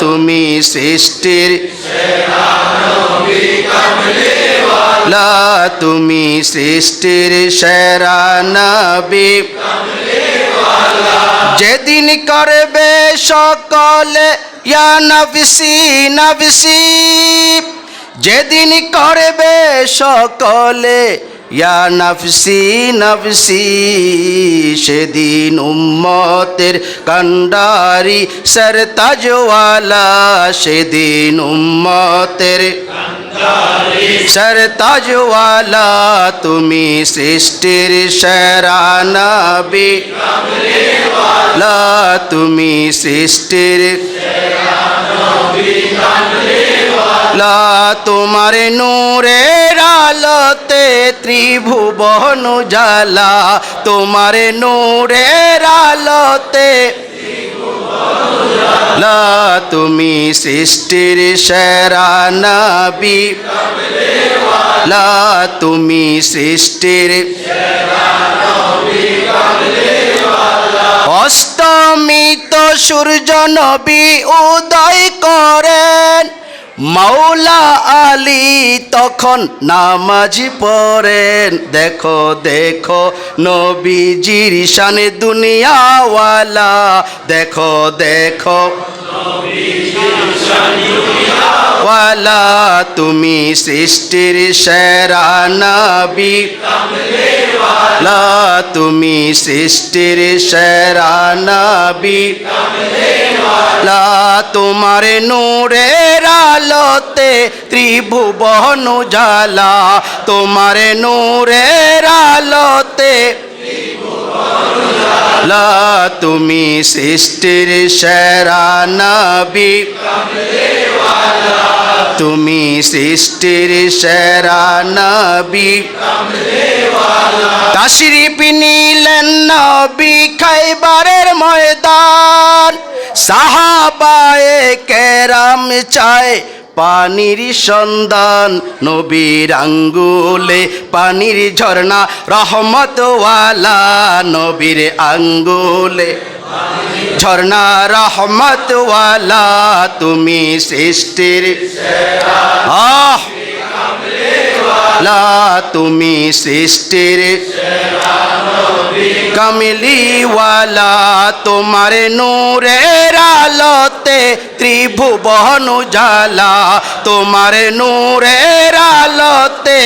তুমি সৃষ্টির লা, তুমি সৃষ্টির সেরা নবী। যেদিন করবে সকলে, ইয়া নবসি নবসি। যেদিন করবে সকলে ইয়া নফসি নফসি, সেদিন উম্মতের কন্ডারি সরতাজওয়ালা সেদিন উম্মতের সরতাজওয়ালা তুমি সৃষ্টির সেরা নবী। লা, তুমি সৃষ্টির লা, তোমার নূরের আলোতে ত্রিভুবন জালা তোমার নূরের আলোতে। লা, তুমি সৃষ্টির সেরা নবী। লা, তুমি সৃষ্টির অস্তমিত সূর্য নবী উদয় করেন। মাওলা আলী তখন নামাজি পড়েন। দেখো দেখো নবীজির শানে দুনিয়াওয়ালা। দেখো দেখো ওয়ালা তুমি সৃষ্টির সেরা নবী লা তুমি সৃষ্টির সেরা নবী লা তোমার নূরের আলোতে ত্রিভুবন জালা তোমার নূরের আলোতে লা তুমি সৃষ্টির সেরা নবী তুমি সৃষ্টির সেরা নবী। তাশরিফ নিলেন নবী খাইবারের ময়দান। সাহাবায়ে কেরাম চায় পানির সন্ধান। নবীর আঙ্গুলে পানির ঝর্ণা, রহমতওয়ালা নবীর আঙ্গুলে। ঝর্ণা রহমতওয়ালা তুমি সৃষ্টির তুমি সৃষ্টির কমলিওয়ালা তোমার নূরের আলোতে ত্রিভুবন জালা তোমার নূরের আলোতে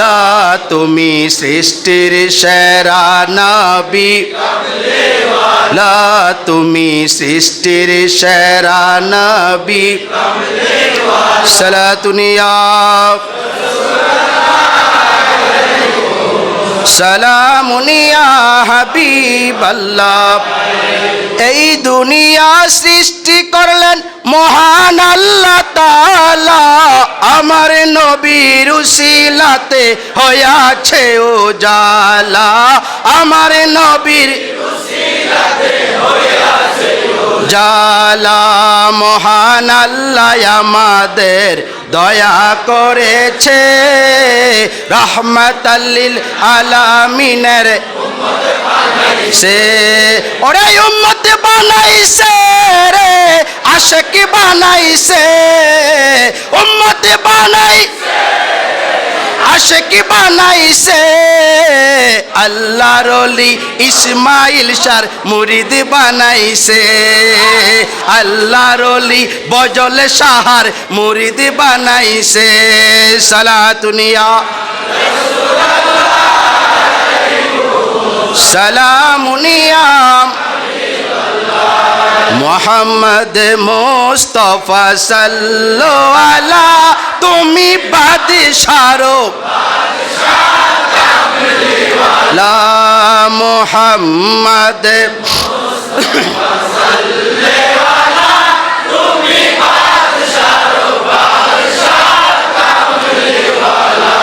লা তুমি সৃষ্টির সেরা নবী। লা তুমি সৃষ্টির সেরা নবী। সালাতুনিয়া সালামুনিয়া হাবিবাল্লাহ। এই দুনিয়া সৃষ্টি করলেন মহান আল্লাহ তাআলা আমার নবীর উসিলাতে হয়াছে ও জালা আমার নবীর জালা মহান আল্লাহ আমাদের দয়া করেছে। রহমতাল্লিল আলামিনের সে, ওরে উম্মত বানাইছে রে, আশক বানাইছে। উম্মত বানাই, আশক বানাইছে। আল্লাহ রলি ইসমাইল সার মুরিদ বানাইছে। আল্লাহ রলি বজল সাহার মুরিদ বানাইছে। সালাতুনিয়া সালামুনিয়াম মোহাম্মদ মোস্তফা সাল্লো তুমি বাদশারো লা মোহাম্মদ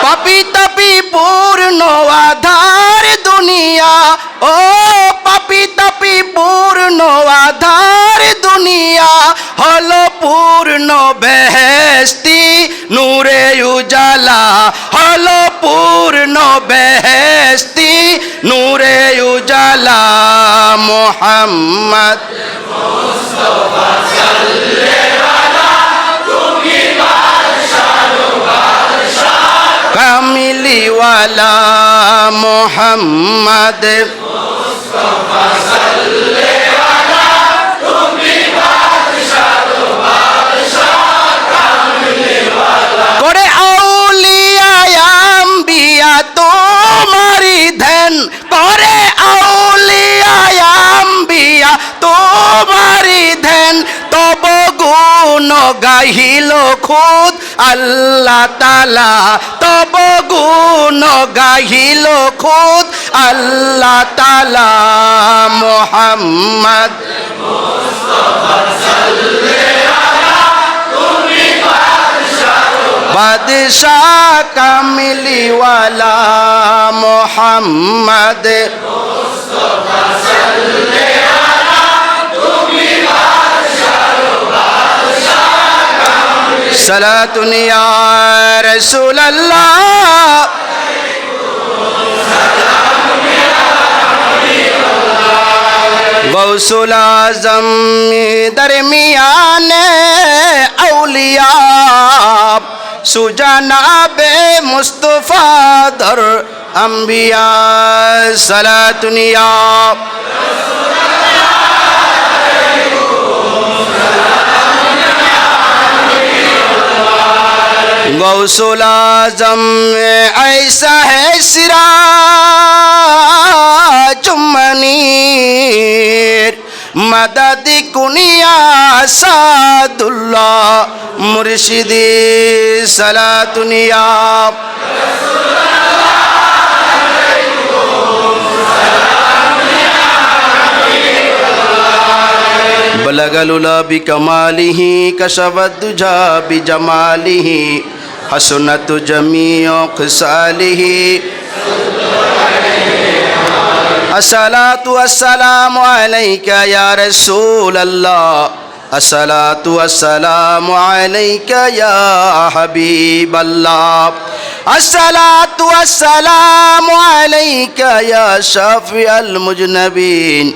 পাপি তাপি পূর্ণ দুনিয়া, ও পাপি তাপি পূর্ণ আধার দুনিয়া, হলো পূর্ণ বেহেস্তি নূরে উজালা, হলো পূর্ণ বেহেস্তি নূরে উজালা, মোহাম্মদ। কামিলিওয়ালা মোহাম্মদ। করে আউলিয়ায়াম বিয়া তোমারি ধ্যান। করে আউলিয়ায়াম বিয়া তোমারি ধ্যান। তব গুণ গাহিল খুদ আল্লাহ তালা তব গুণ গাহিল খুদ আল্লাহ তালা মোহাম্মদ। বাদশাহ কামিলিওয়ালা মোহাম্মদ। সালাতুন ইয়া রাসূলুল্লাহ গৌসুল আজম দরমিয়ানে আউলিয়া সুজানাবে মুস্তফা দর আম্বিয়া সালাতুনিয়া गौसुल आजम ऐसा है सिरा चुमनीर मदद कुनिया सादुल्लाह मुर्शिदी सलातुनिया بلغ العلا بكماله كشف الدجى بجماله حسنت جميع خصاله الصلاة والسلام عليك يا رسول الله الصلاة والسلام عليك يا حبيب الله الصلاة والسلام عليك يا شافي المجنبين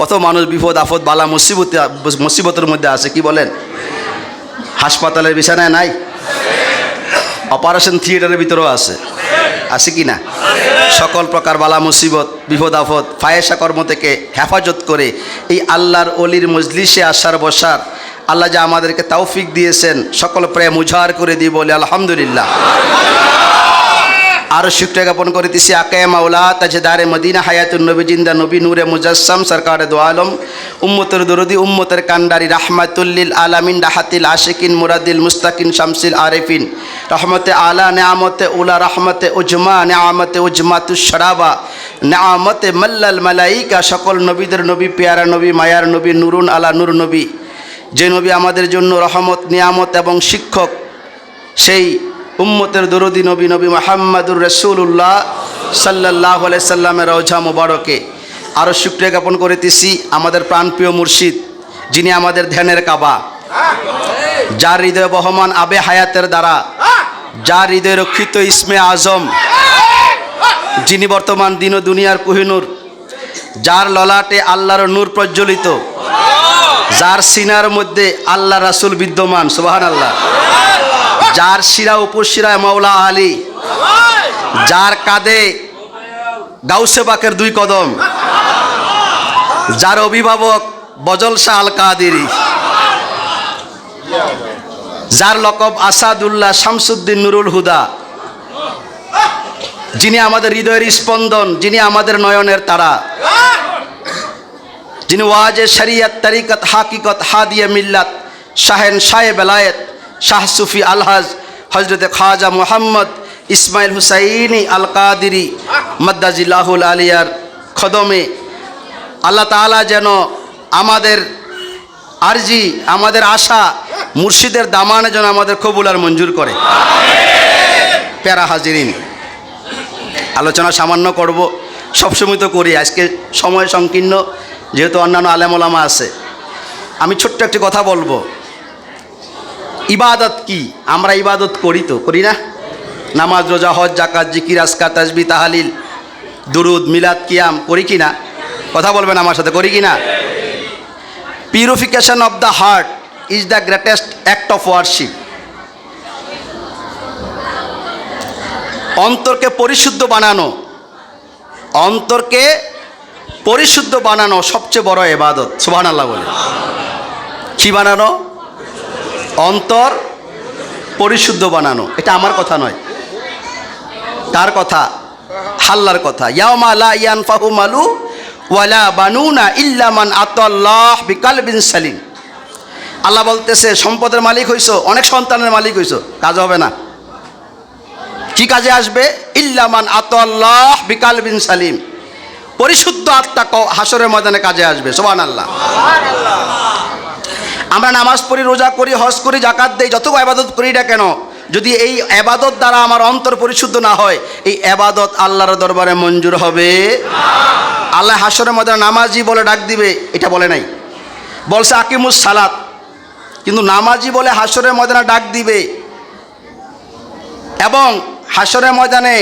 কত মানুষ বিপদ, আপদ, বালা, মুসিবতে, মুসিবতের মধ্যে আছে, কি বলেন? হাসপাতালের বিছানায় নাই? অপারেশন থিয়েটারের ভিতরেও আছে। আছে কি না? সকল প্রকার বালা, মুসিবত, বিপদ, আপদ ফায়েসা কর্ম থেকে হেফাজত করে এই আল্লাহর অলির মজলিসে আসার বসার আল্লাহ যা আমাদেরকে তৌফিক দিয়েছেন, সকল প্রেম উজাড় করে দিয়ে বলে, আলহামদুলিল্লাহ। আরও শুক্রিয়া জ্ঞাপন করিতেছি আকে মাওলা, তাজেদারে মদিনা হায়াতুল নবী, জিন্দা নবী, নূরে মুজাসম সরকারে দো আলম, উম্মতের দরদি, উম্মতের কান্ডারি, রাহমাতুল্লিল আলামিন, রাহাতিল আশিকিন মুরাদিল মুস্তাকিন, শামসিল আরেফিন। রহমতে আলা, নেয়ামতে উলা, রহমতে উজমা, নেয়ামতে উজমাতু শরাবা। নেয়ামতে মাল্লাল মালাইকা, সকল নবীদের নবী, পেয়ারা নবী, মায়ার নবী, নুরুন আলা নূর নবী। যে নবী আমাদের জন্য রহমত, নিয়ামত এবং শিক্ষক, সেই উম্মতের দরদি নবী নবী মোহাম্মদুর রসুল্লাহ সাল্লাহ সাল্লামের রওজা মুবারকে। আরও শুক্রিয়া জ্ঞাপন করিতেছি আমাদের প্রাণপ্রিয় মুর্শিদ, যিনি আমাদের ধ্যানের কাবা। যার হৃদয় বহমান আবে হায়াতের দ্বারা, যার হৃদয় রক্ষিত ইসমে আজম, যিনি বর্তমান দিন ও দুনিয়ার কুহিনুর যার ললাটে আল্লাহর নূর প্রজ্বলিত, যার সিনার মধ্যে আল্লাহ রাসুল বিদ্যমান সুবাহান আল্লাহ যার শিরা উপশিরায় মাওলা আলী, যার কাঁধে গাউসে বাকের দুই কদম, যার অভিভাবক বজল শাহ আল কাদেরি যার লকব আসাদুল্লাহ শামসুদ্দিন নুরুল হুদা, যিনি আমাদের হৃদয়ের স্পন্দন, যিনি আমাদের নয়নের তারা, যিনি ওয়াজে শরিয়ত, তরিকত, হাকিকত, হাদিয়া মিল্লাত, শাহেন শাহে বেলায়েত শাহ সুফি আলহাজ হজরত খাজা মোহাম্মদ ইসমাইল হুসাইনি আল কাদিরি মদ্দাজিল্লাহুল আলিয়ার খদমে। আল্লাহ তাআলা যেন আমাদের আরজি, আমাদের আশা, মুর্শিদের দামানে যেন আমাদের কবুল আর মঞ্জুর করে। প্যারা হাজিরিন, আলোচনা সামান্য করব, সবসময় তো করি, আজকে সময় সংকীর্ণ, যেহেতু অন্যান্য আলেমোলামা আছে। আমি ছোট্ট একটি কথা বলব। ইবাদত কি? আমরা ইবাদত করি তো, করি না? নামাজ, রোজা, হজ জাকাত জিকির আসকা তাজবি তাহালিল, দুরুদ, মিলাদ, কিয়াম, করি কি না? কথা বলবেন আমার সাথে, করি কি না? Purification of the heart is the greatest act of worship অন্তরকে পরিশুদ্ধ বানানো, অন্তরকে পরিশুদ্ধ বানানো সবচেয়ে বড় এবাদত সুবহান আল্লাহ বলে। কি বানানো? অন্তর পরিশুদ্ধ বানানো। এটা আমার কথা নয়। কার কথা, হাল্লার কথা। ইয়ামা মালু ওয়ালা বানুনা ইল্লা মান আতাল্লাহ বিকালবিন সালিম। আল্লাহ বলতেছে, সম্পদের মালিক হইছো, অনেক সন্তানের মালিক হইছো, কাজ হবে না। কি কাজে আসবে? ইল্লামান আতাল্লাহ বিকালবিন সালিম। পরিশুদ্ধ আত্মা হাসরের ময়দানে কাজে আসবে সোবান আল্লাহ আমরা নামাজ পড়ি, রোজা করি, হজ করি জাকাত দেই যত আবাদত করি না কেন, যদি এই আবাদত দ্বারা আমার অন্তর পরিশুদ্ধ না হয়, এই আবাদত আল্লাহর দরবারে মঞ্জুর হবে। আল্লাহ হাসরের মধ্যে নামাজি বলে ডাক দিবে, এটা বলে নাই। বলছে আকিমুস সালাত, কিন্তু নামাজি বলে হাসরের ময়দানে ডাক দিবে। এবং হাসরের ময়দানে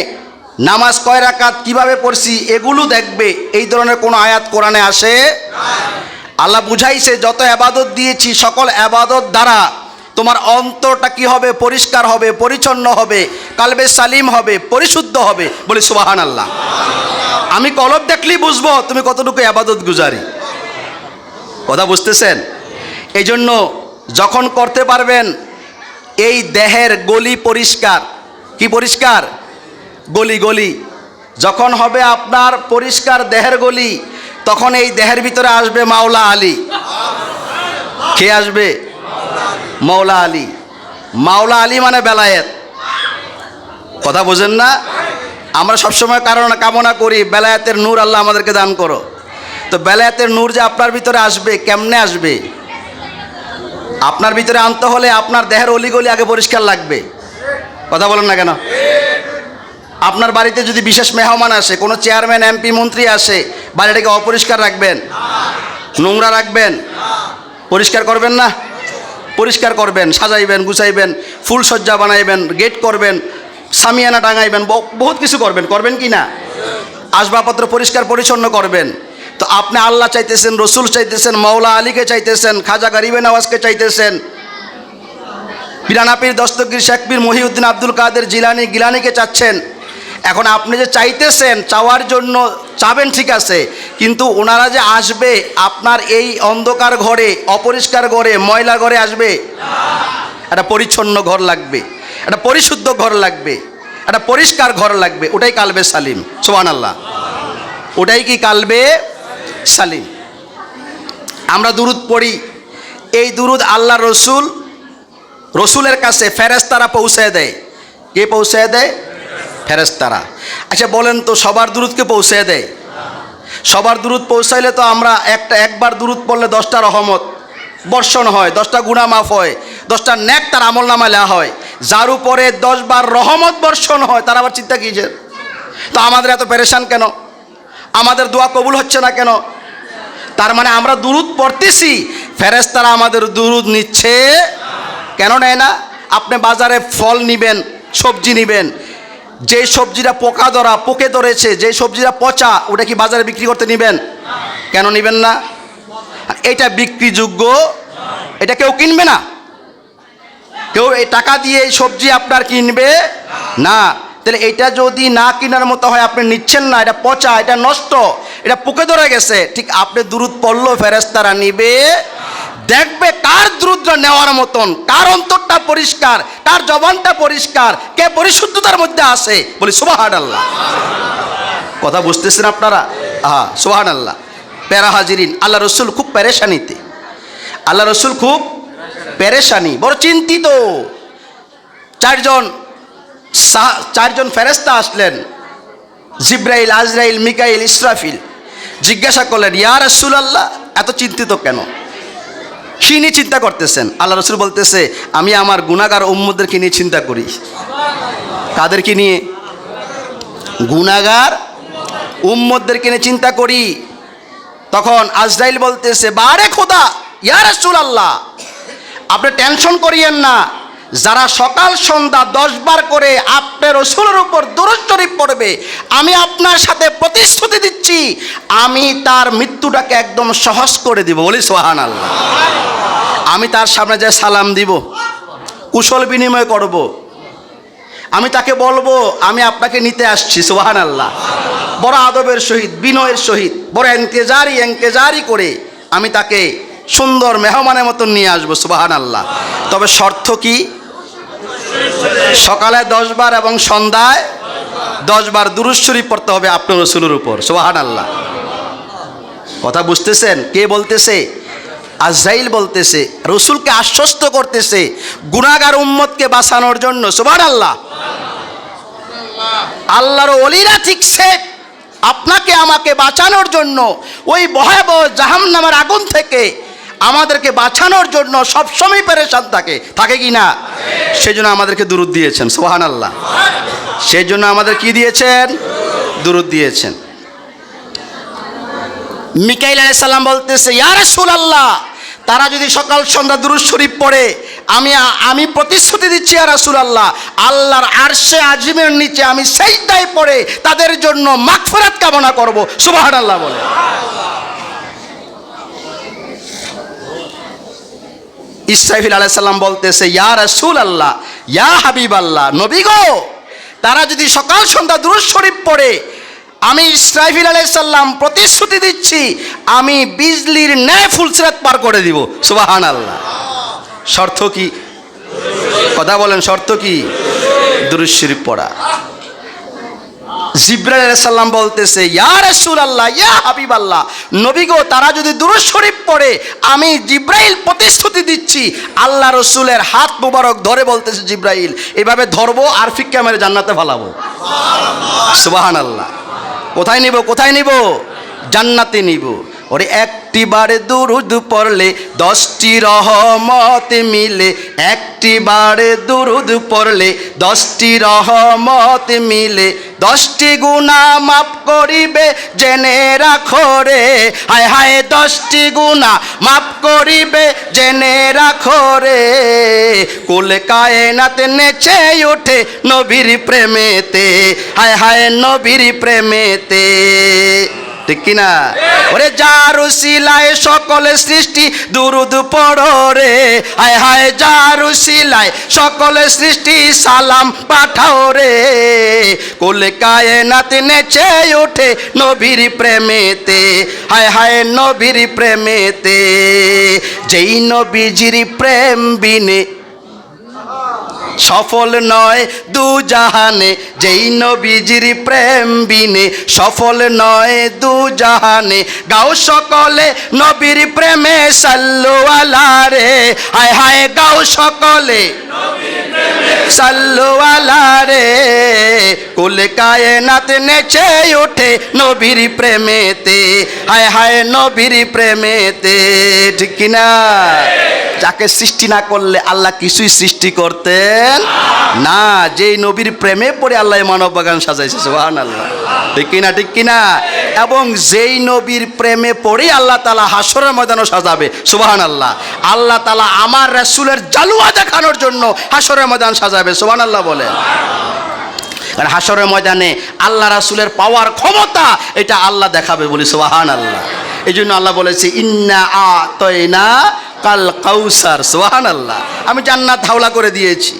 নামাজ কয় রাকাত কীভাবে পড়ছি, এগুলো দেখবে, এই ধরনের কোনো আয়াত কোরআনে আসে আল্লাহ বুঝাইছে, যত আবাদত দিয়েছি, সকল আবাদত দ্বারা তোমার অন্তরটা কি হবে? পরিষ্কার হবে, পরিচ্ছন্ন হবে, কালবে সালিম হবে, পরিশুদ্ধ হবে। বলি সুবাহান আল্লাহ আমি কলব দেখলেই বুঝব তুমি কতটুকু আবাদত গুজারি। কথা বুঝতেছেন? এই জন্য যখন করতে পারবেন, এই দেহের গলি পরিষ্কার। কি পরিষ্কার? গলি গলি। যখন হবে আপনার পরিষ্কার দেহের গলি তখন এই দেহের ভিতরে আসবে মাওলা আলী। কে আসবে? মাওলা আলী। মাওলা আলী মানে বেলায়েত। কথা বোঝেন না? আমরা সবসময় কারণ কামনা করি, বেলায়েতের নূর আল্লাহ আমাদেরকে দান করো। তো বেলায়েতের নূর যে আপনার ভিতরে আসবে, কেমনে আসবে? আপনার ভিতরে আনতে হলে আপনার দেহের অলিগলি আগে পরিষ্কার লাগবে। কথা বলেন না কেন? আপনার বাড়িতে যদি বিশেষ মেহমান আসে, কোনো চেয়ারম্যান, এমপি, মন্ত্রী আসে, বাড়িটাকে অপরিষ্কার রাখবেন, নোংরা রাখবেন, পরিষ্কার করবেন না? পরিষ্কার করবেন, সাজাইবেন, গুছাইবেন ফুলসজ্জা বানাইবেন, গেট করবেন, সামিয়ানা টাঙাইবেন বহুত কিছু করবেন করবেন কি না? আসবাবপত্র পরিষ্কার পরিচ্ছন্ন করবেন। তো আপনি আল্লাহ চাইতেছেন, রসুল চাইতেছেন মৌলা আলীকে চাইতেছেন, খাজা গরিবে নওয়াজকে চাইতেছেন। পিরানাপির দস্তগীর শেখবীর মহিউদ্দিন আব্দুল কাদের জিলানি গিলানিকে চাচ্ছেন। এখন আপনি যে চাইতেছেন, চাওয়ার জন্য চাবেন ঠিক আছে, কিন্তু ওনারা যে আসবে, আপনার এই অন্ধকার ঘরে, অপরিষ্কার ঘরে, ময়লা ঘরে আসবে? একটা পরিচ্ছন্ন ঘর লাগবে, একটা পরিশুদ্ধ ঘর লাগবে, একটা পরিষ্কার ঘর লাগবে, ওটাই কালবে সালিম সোহান আল্লাহ ওটাই কি কালবে সালিম? আমরা দুরুদ পড়ি, এই দুরুদ আল্লাহ রসুল, রসুলের কাছে ফেরেস্তারা পৌঁছে দেয়। কে পৌঁছে দেয়? ফেরেস্তারা আচ্ছা বলেন তো, সবার দূরতকে পৌঁছে দেয়। সবার দূরত পৌঁছাইলে তো আমরা একটা, একবার দূরত পড়লে দশটা রহমত বর্ষণ হয়, দশটা গুণা মাফ হয়, দশটা ন্যাক তার আমল নামা লেয়া হয়। যার উপরে দশবার রহমত বর্ষণ হয়, তার আবার চিন্তা কিসের? তো আমাদের এত পেরেশান কেন? আমাদের দোয়া কবুল হচ্ছে না কেন? তার মানে আমরা দুরুদ পড়তেছি ফেরেস্তারা আমাদের দুরুদ নিচ্ছে। কেন নেয় না? আপনি বাজারে ফল নিবেন, সবজি নিবেন যে সবজিটা পোকা ধরা, পোকে ধরেছে, যে সবজিটা পচা, ওটা কি বাজারে বিক্রি করতে নিবেন? কেন নিবেন না? এটা বিক্রিযোগ্য, এটা কেউ কিনবে না। কেউ এই টাকা দিয়ে এই সবজি আপনার কিনবে না। তাহলে এটা যদি না কেনার মতো হয়, আপনি নিচ্ছেন না, এটা পচা, এটা নষ্ট, এটা পুকে ধরে গেছে। ঠিক আপনি দূরত পড়ল ফেরেস্তারা নিবে দেখবে কার দ্রুদ্র নেওয়ার মতন, কার অন্তরটা পরিষ্কার, কার জবানটা পরিষ্কার, কে পরিশুদ্ধতার মধ্যে আসে বলি সুবাহান আল্লাহ কথা বুঝতেছেন আপনারা? হ্যাঁ সুবাহান আল্লাহ প্যারা হাজিরিন, আল্লাহ রসুল খুব প্যারেশানিতে আল্লাহ রসুল খুব পেরেশানি, বড় চিন্তিত। চারজন চারজন ফেরেস্তা আসলেন, জিব্রাইল, আজরাইল, মিকাইল, ইসরাফিল। জিজ্ঞাসা করলেন, ইয়া রসুল আল্লাহ এত চিন্তিত কেন? কি নিয়ে চিন্তা করতেছেন? আল্লাহ রসুল বলতেছে, আমি আমার গুণাগার উম্মদেরকে নিয়ে চিন্তা করি। কাদেরকে নিয়ে? গুণাগার উম্মদেরকে নিয়ে চিন্তা করি। তখন আজরাইল বলতেছে, বারে খোদা ইয়ার রসুল আল্লাহ আপনি টেনশন করিয়েন না। যারা সকাল সন্ধ্যা দশ বার করে আপনার রসুলের উপর দরুদ শরীফ পড়বে, আমি আপনার সাথে প্রতিশ্রুতি দিচ্ছি, আমি তার মৃত্যুটাকে একদম সহজ করে দিব, বলি সোহান আল্লাহ আমি তার সামনে যে সালাম দিব, কুশল বিনিময় করব। আমি তাকে বলব, আমি আপনাকে নিতে আসছি সোহান আল্লাহ বড় আদবের সহিত, বিনয়ের সহিত, বড় এনকেজারি এনকেজারি করে আমি তাকে সুন্দর, মেহমানের মতন নিয়ে আসব সুবাহান আল্লাহ তবে শর্ত কি? সকালে দশ বার এবং সন্ধ্যায় দশ বার দুরুজ শরীফ পড়তে হবে আপনার রসুলের উপর সুবাহান আল্লাহ কথা বুঝতেছেন? কে বলতেছে? আজরাইল বলতেছে, রসুলকে আশ্বস্ত করতেছে গুনাগার উম্মতকে বাঁচানোর জন্য সুবাহান আল্লাহ আল্লাহর অলিরা ঠিক সে, আপনাকে আমাকে বাঁচানোর জন্য, ওই ভয়াবহ জাহাম নামের আগুন থেকে আমাদেরকে বাঁচানোর জন্য সবসময় পেরেশান থাকে থাকে কি না? সেই জন্য আমাদেরকে দূরত দিয়েছেন সোহান আল্লাহ সেই জন্য আমাদের কি দিয়েছেন? দূরত দিয়েছেন। মিকাইল আলাইসাল্লাম বলতেছে ইয়ার রাসূল আল্লাহ তারা যদি সকাল সন্ধ্যা দুরুজ শরীফ পড়ে, আমি আমি প্রতিশ্রুতি দিচ্ছি আর রাসূল আল্লাহ আল্লাহর আরশে আজিমের নিচে আমি সেইটাই পড়ে তাদের জন্য মাগফিরাত কামনা করব করব। সুবহানাল্লাহ বলে। ইসরাফিল আলাইসাল্লাম বলতেছে, ইয়া রাসূল আল্লাহ ইয়া হাবিব আল্লাহ নবী গো, তারা যদি সকাল সন্ধ্যা দুরুজ শরীফ পড়ে, আমি ইসরাফিল আলাইসাল্লাম প্রতিশ্রুতি দিচ্ছি, আমি বিজলির ন্যায় ফুলসরাত পার করে দিব। সুবাহান আল্লাহ শর্ত কি? কথা বলেন, শর্ত কি? দুরুজ শরীফ পড়া। জিব্রাইল আলাইসাল্লাম বলতেছে, ইয়া রাসূলুল্লাহ, ইয়া হাবিবাল্লাহ, নবী গো, তারা যদি দুরুদ শরীফ পড়ে, আমি জিব্রাইল প্রতিশ্রুতি দিচ্ছি, আল্লাহ রসুলের হাত মুবারক ধরে বলতেছে জিব্রাইল, এভাবে ধরবো আর ফিক্কা মেরে জান্নাতে ফালাবো। সুবহানাল্লাহ। কোথায় নিব কোথায় নিব? জান্নাতে নিব। ওরে একটি বারে দুরুদ পড়লে দশটি রহমত মিলে। একটি বারে দুরুদ পড়লে দশটি রহমত মিলে। দশটি গুণা মাফ করিবে জেনে রাখো রে। হায় হায় দশটি গুণা মাফ করিবে জেনে রাখো রে। কুল কায়নাতে নেচে ওঠে নবীর প্রেমেতে। হায় হায় নবীর প্রেমেতে। ঠিক কিনা? ওরে যার শিলায় সকলে সৃষ্টি দুরুদ পড়ো রে। হায় হায় যার শিলায় সকলে সৃষ্টি সালাম পাঠাও রে। কোলে কায়নাতে নেচে ওঠে নবীর প্রেমেতে। হায় হায়, নবীর প্রেমেতে। যেই নবীজির প্রেম বিনে সফল নয় দু জাহানে, যেই নবীজির প্রেম বিনে। সফল নয় দু জাহানে, গাও সকলে নবীর প্রেমে সাল্লু আলা হায় হায়, গাও সকলে সাল্লু আলা রে কুল কায়নাত নেচে ওঠে নবীর প্রেমেতে। হায় হায়, নবীর প্রেমেতে, ঠিক কিনা? যাকে সৃষ্টি না করলে আল্লাহ কিছুই সৃষ্টি করতেন না। যেই নবীর প্রেমে পড়ে আল্লাহ মানব বাগান সাজাইছে সুহান আল্লাহ ঠিক কিনা ঠিক কিনা? এবং যেই নবীর প্রেমে পড়ে আল্লাহ তালা হাসরের ময়দানও সাজাবে সুবাহান আল্লাহ আল্লাহ তালা আমার রাসুলের জালুয়া দেখানোর জন্য হাসরের ময়দান সাজাবে সুবাহান আল্লাহ বলেন। কারণ হাসরের ময়দানে আল্লাহ রাসুলের পাওয়ার ক্ষমতা এটা আল্লাহ দেখাবে বলি সোহান আল্লাহ এই জন্য আল্লাহ বলেছে, ইন্না আ তয়না কাল কাউসার। সোহান আল্লাহ আমি জান্নাত ধাওলা করে দিয়েছি।